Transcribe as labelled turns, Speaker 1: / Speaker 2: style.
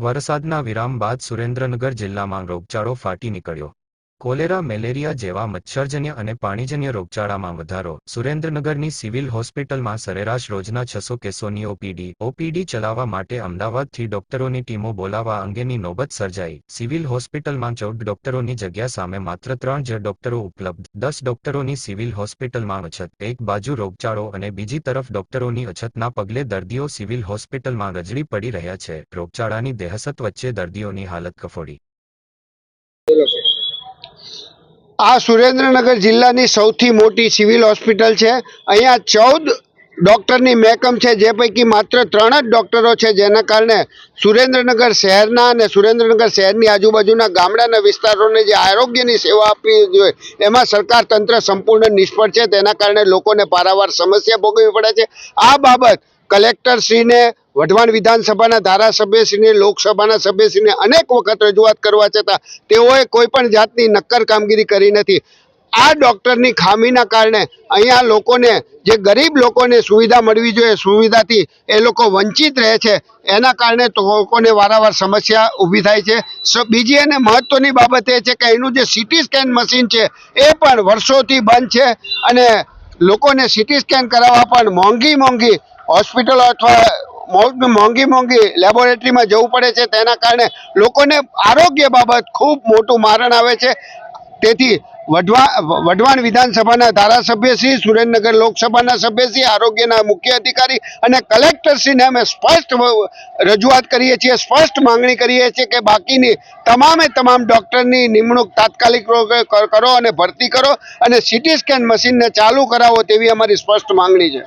Speaker 1: વરસાદના વિરામ બાદ સુરેન્દ્રનગર જિલ્લામાં રોગચાળો ફાટી નીકળ્યો. કોલેરા, મેલેરિયા જેવા મચ્છરજન્ય અને પાણીજન્ય રોગચાળામાં વધારો. સુરેન્દ્રનગરની સિવિલ હોસ્પિટલમાં સરેરાશ રોજના છસો કેસોની ઓપીડી. ઓપીડી ચલાવવા માટે અમદાવાદથી ડોક્ટરોની ટીમો બોલાવવા અંગેની નોબત સર્જાઈ. સિવિલ હોસ્પિટલમાં ચૌદ ડોક્ટરોની જગ્યા સામે માત્ર ત્રણ જ ડોક્ટરો ઉપલબ્ધ. દસ ડોક્ટરોની સિવિલ હોસ્પિટલમાં અછત, એક બાજુ રોગચાળો અને બીજી તરફ ડોક્ટરોની અછતના પગલે દર્દીઓ સિવિલ હોસ્પિટલમાં રજડી પડી રહ્યા છે. રોગચાળાની દહેશત વચ્ચે દર્દીઓની હાલત કફોડી.
Speaker 2: આ સુરેન્દ્રનગર જિલ્લાની સૌથી મોટી સિવિલ હોસ્પિટલ છે. અહીંયા ચૌદ ડૉક્ટરની મહેકમ છે, જે પૈકી માત્ર ત્રણ જ ડૉક્ટરો છે, જેના કારણે સુરેન્દ્રનગર શહેરના અને સુરેન્દ્રનગર શહેરની આજુબાજુના ગામડાના વિસ્તારોને જે આરોગ્યની સેવા આપવી જોઈએ, એમાં સરકાર તંત્ર સંપૂર્ણ નિષ્ફળ છે. તેના કારણે લોકોને પારાવાર સમસ્યા ભોગવવી પડે છે. આ બાબત કલેક્ટરશ્રીને, વઢવાણ વિધાનસભાના ધારાસભ્યશ્રીને, લોકસભાના સભ્યશ્રીને અનેક વખત રજૂઆત કરવા છતાં તેઓએ કોઈ પણ જાતની નક્કર કામગીરી કરી નથી. આ ડૉક્ટરની ખામીના કારણે અહીંયા લોકોને, જે ગરીબ લોકોને સુવિધા મળવી જોઈએ, સુવિધાથી એ લોકો વંચિત રહે છે, એના કારણે લોકોને વારંવાર સમસ્યા ઊભી થાય છે. બીજી અને મહત્ત્વની બાબત એ છે કે એનું જે સિટી સ્કેન મશીન છે, એ પણ વર્ષોથી બંધ છે અને લોકોને સિટી સ્કેન કરાવવા પણ મોંઘી મોંઘી હોસ્પિટલો અથવા મોંઘી મોંઘી લેબોરેટરીમાં જવું પડે છે. તેના કારણે લોકોને આરોગ્ય બાબત ખૂબ મોટું મારણ આવે છે. તેથી વઢવા, વઢવાણ વિધાનસભાના ધારાસભ્યશ્રી સુરેન્દ્રનગર લોકસભાના સભ્યશ્રી આરોગ્યના મુખ્ય અધિકારી અને કલેક્ટરશ્રીને અમે સ્પષ્ટ રજૂઆત કરીએ છીએ, સ્પષ્ટ માંગણી કરીએ છીએ કે બાકીની તમામે તમામ ડૉક્ટરની નિમણૂક તાત્કાલિક કરો અને ભરતી કરો અને સીટી સ્કેન મશીનને ચાલુ કરાવો તેવી અમારી સ્પષ્ટ માંગણી છે.